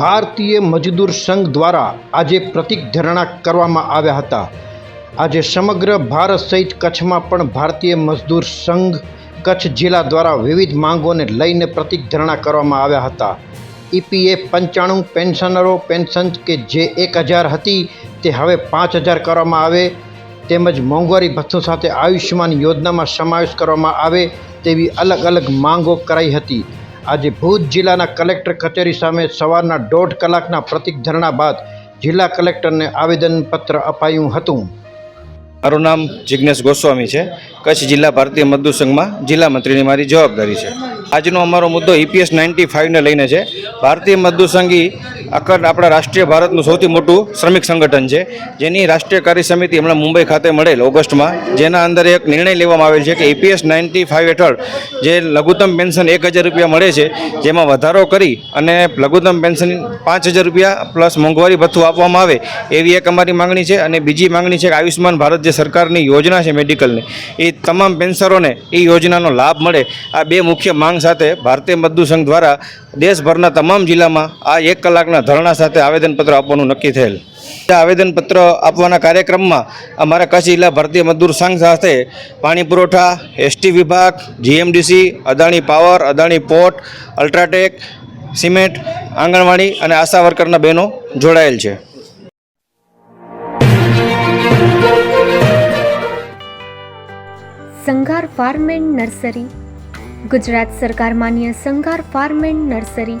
ભારતીય મજદૂર સંઘ દ્વારા આજે પ્રતિક ધરણા કરવામાં આવ્યા હતા. આજે સમગ્ર ભારત સહિત કચ્છમાં પણ ભારતીય મજદૂર સંઘ કચ્છ જિલ્લા દ્વારા વિવિધ માંગોને લઈને પ્રતિક ધરણા કરવામાં આવ્યા હતા. ઈપીએફ પંચાણું પેન્શનરો પેન્શન કે જે એક હજાર હતી તે હવે પાંચ હજાર કરવામાં આવે. તેમજ મોંઘવારી ભથ્થું સાથે આયુષ્યમાન યોજનામાં સમાવેશ કરવામાં આવે તેવી અલગ અલગ માંગો કરાઈ હતી. આજે ભુજ જિલ્લાના કલેક્ટર કચેરી સામે સવારના દોઢ કલાકના પ્રતિક ધરણા બાદ જિલ્લા કલેક્ટરને આવેદનપત્ર અપાયું હતું. મારું નામ જિજ્ઞેશ ગોસ્વામી છે. કચ્છ જિલ્લા ભારતીય મજદૂર સંઘમાં જિલ્લા મંત્રીની મારી જવાબદારી છે. આજનો અમારો મુદ્દો ઈપીએસ નાઇન્ટી ફાઇવને લઈને છે. ભારતીય મજદૂર સંઘી અખંડ આપણા રાષ્ટ્રીય ભારતનું સૌથી મોટું શ્રમિક સંગઠન છે, જેની રાષ્ટ્રીય કાર્ય સમિતિ હમણાં મુંબઈ ખાતે મળેલ ઓગસ્ટમાં. જેના અંદર એક નિર્ણય લેવામાં આવેલ છે કે ઈપીએસ નાઇન્ટી ફાઇવ હેઠળ જે લઘુત્તમ પેન્શન એક હજાર રૂપિયા મળે છે, જેમાં વધારો કરી અને લઘુત્તમ પેન્શન પાંચ હજાર રૂપિયા પ્લસ મોંઘવારી ભથ્થું આપવામાં આવે એવી એક અમારી માંગણી છે અને બીજી માંગણી છે કે આયુષ્યમાન ભારત જે સરકારની યોજના છે મેડિકલની, એ તમામ પેન્સરોને એ યોજનાનો લાભ મળે. આ બે મુખ્ય માંગ સાથે ભારતીય મજદૂર સંઘ દ્વારા દેશભરના તમામ જિલ્લામાં આ એક કલાકના ધરણા સાથે આવેદનપત્ર આપવાનું નક્કી થયેલ. આવેદનપત્ર આપવાના કાર્યક્રમમાં અમારા કચ્છ જિલ્લા ભારતીય મજદૂર સંઘ સાથે પાણી પુરવઠા, એસટી વિભાગ, GMDC, Adani power, Adani port, UltraTech, cement, anganwadi અને આશા વર્કરના બહેનો જોડાયેલ છે. Sanghar farm and nursery. Gujarat સરકાર માન્ય સંઘાર ફાર્મ એન્ડ નર્સરી.